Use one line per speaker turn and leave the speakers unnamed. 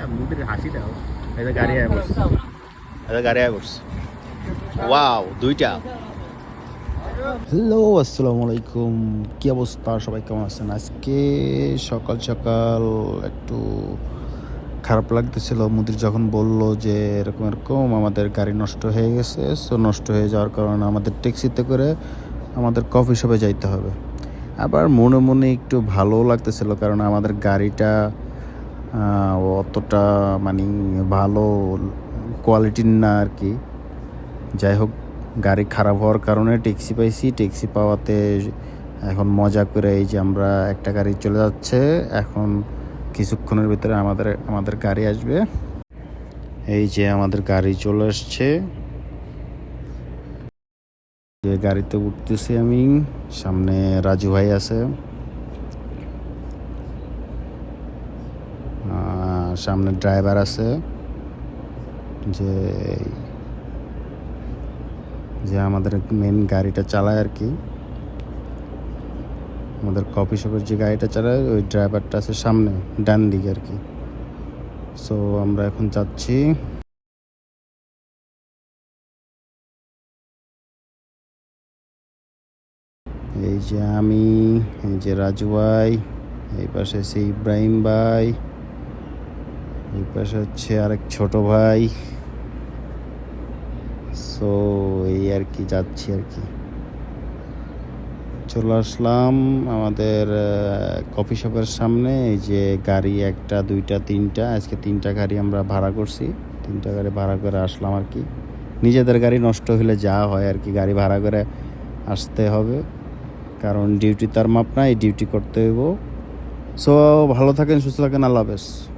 হ্যাঁ মুখের হাসি এটা গাড়ি আয় বসছে এটা গাড়ি আয় বসছে ওয়াও দুইটা। হ্যালো আসসালামু আলাইকুম। কি অবস্থা? সবাই কেমন আছেন? আজকে সকাল সকাল একটু খারাপ লাগতেছিল। মুদির যখন বলল যে এরকম এরকম আমাদের গাড়ি নষ্ট হয়ে গেছে সো নষ্ট হয়ে যাওয়ার কারণে আমাদের ট্যাক্সিতে করে আমাদের কফি শপে যাইতে হবে। আবার মনে মনে একটু ভালো লাগতেছিল কারণ আমাদের গাড়িটা অতটা মানে ভালো কোয়ালিটির না আর কি। যাই হোক, গাড়ি খারাপ হওয়ার কারণে ট্যাক্সি পাইছি। ট্যাক্সি পাওয়াতে এখন মজা করে এই যে আমরা একটা গাড়ি চলে যাচ্ছে। এখন কিছুক্ষণের ভিতরে আমাদের আমাদের গাড়ি আসবে। এই যে আমাদের গাড়ি চলে আসছে। যে গাড়িতে উঠতেছি আমি, সামনে রাজু ভাই আছে। সামনে ড্রাইভার আছে যে যে আমাদের মেন গাড়িটা চালায় আর কি। আমাদের কফি শপের যে গাড়িটা চালায়, ওই ড্রাইভারটা আছে সামনে, ডান দিকে আর কি। সো আমরা এখন যাচ্ছি। এই যে আমি, এই যে রাজু ভাই, এই পাশে আছে ইব্রাহিম ভাই। এই পাশে হচ্ছে আরেক ছোট ভাই। সো এই আর কি যাচ্ছি আর কি। চলে আসলাম আমাদের কফি শপের সামনে। এই যে গাড়ি একটা, দুইটা, তিনটা, আজকে তিনটা গাড়ি আমরা ভাড়া করছি। তিনটা গাড়ি ভাড়া করে আসলাম আর কি। নিজেদের গাড়ি নষ্ট হলে যা হয় আর কি, গাড়ি ভাড়া করে আসতে হবে। কারণ ডিউটি তার মাপ নাই ডিউটি করতে হইব। সো ভালো থাকেন, সুস্থ থাকেন, আল্লাহ হাফেজ।